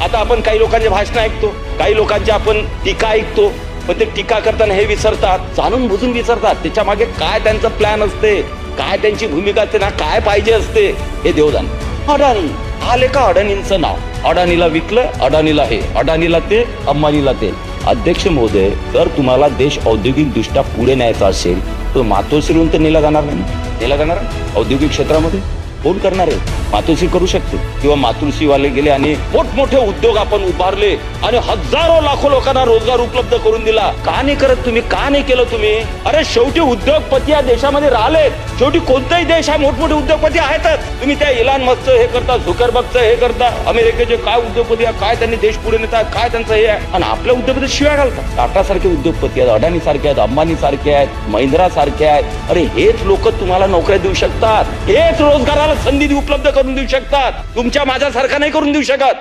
आता आपण काही लोकांचे भाषण ऐकतो काही लोकांचे आपण टीका ऐकतो पण ते टीका करताना हे विसरतात जाणून बुजून विसरतात त्याच्यामागे काय त्यांचं प्लॅन असते काय त्यांची भूमिका असते ना काय पाहिजे असते हे देवदान. अडाणी आले का अडाणींचं नाव? अडाणीला विकलं अडाणीला हे अडाणीला ते अंबानीला ते. अध्यक्ष महोदय जर तुम्हाला देश औद्योगिक दृष्ट्या पुढे न्यायचा असेल तर मातोश्रीहून तर नेला जाणार नाही नेला जाणार औद्योगिक क्षेत्रामध्ये? कोण करणार आहे? मातोश्री करू शकते. किंवा मातोश्रीवाले गेले आणि मोठमोठे उद्योग आपण उभारले आणि हजारो लाखो लोकांना रोजगार उपलब्ध करून दिला. का नाही करत तुम्ही? का नाही केलं तुम्ही? अरे शेवटी उद्योगपती या देशामध्ये राहिलेत. शेवटी कोणताही देश हा मोठमोठे उद्योगपती आहेतच. तुम्ही त्या इलान मस्कचं हे करता झुकरबगचं हे करता. अमेरिकेचे काय उद्योगपती आहे काय त्यांनी देश पुढे नेतात? काय त्यांचं हे आहे? आणि आपल्या उद्योगपती शिवाय घालतात. टाटा सारखे उद्योगपती आहेत अडाणी सारखे आहेत अंबानी सारखे आहेत महिंद्रा सारखे आहेत. अरे हेच लोक तुम्हाला नोकऱ्या देऊ शकतात. हेच रोजगाराला संधी उपलब्ध करून देऊ शकतात. तुमच्या माझ्यासारखा नाही करून देऊ शकत.